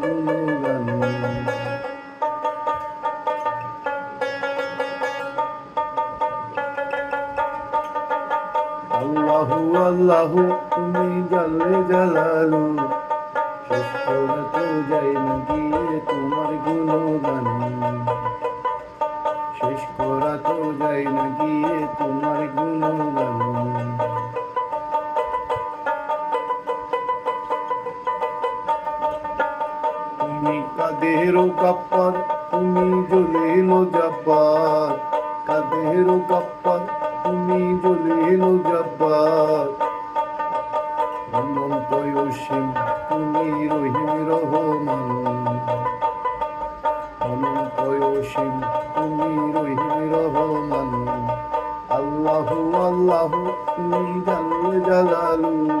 গুণগান। আল্লাহু আল্লাহু, তুমি জানলে জালালু যাই না গিয়ে তোমার গুণগান। শেষ করা তো যাই না গিয়ে তোমার তুমি কাদেরও কাপ্পার তুমি জ্বলিল জব্বার। কাদেরও কাপ্পার তুমি জ্বলিল জব্বার। অনন্ত অসীম, তুমি রহিম রহমান। অনন্ত অসীম, তুমি রহিম রহমান। আল্লাহু আল্লাহু, তুমি জানলে জালালু।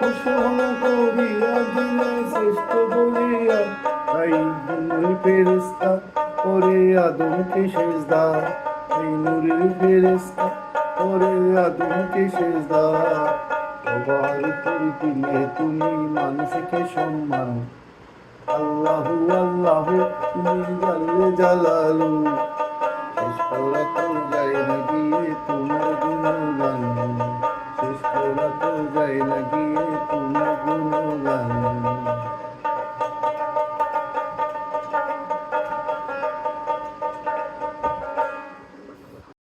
ঘোষণা করিয়া দিলে শ্রেষ্ঠ বলিয়া তাই নুরি ফেরেস্তা করে আদমকে সেজদা। এই নুরির ফেরেস্তা করে আদমকে সেজদা। সবার উপরে দিলে তুমি মানুষকে সম্মান। আল্লাহু আল্লাহু তুমি জানলে জালালু। শেষ করা তো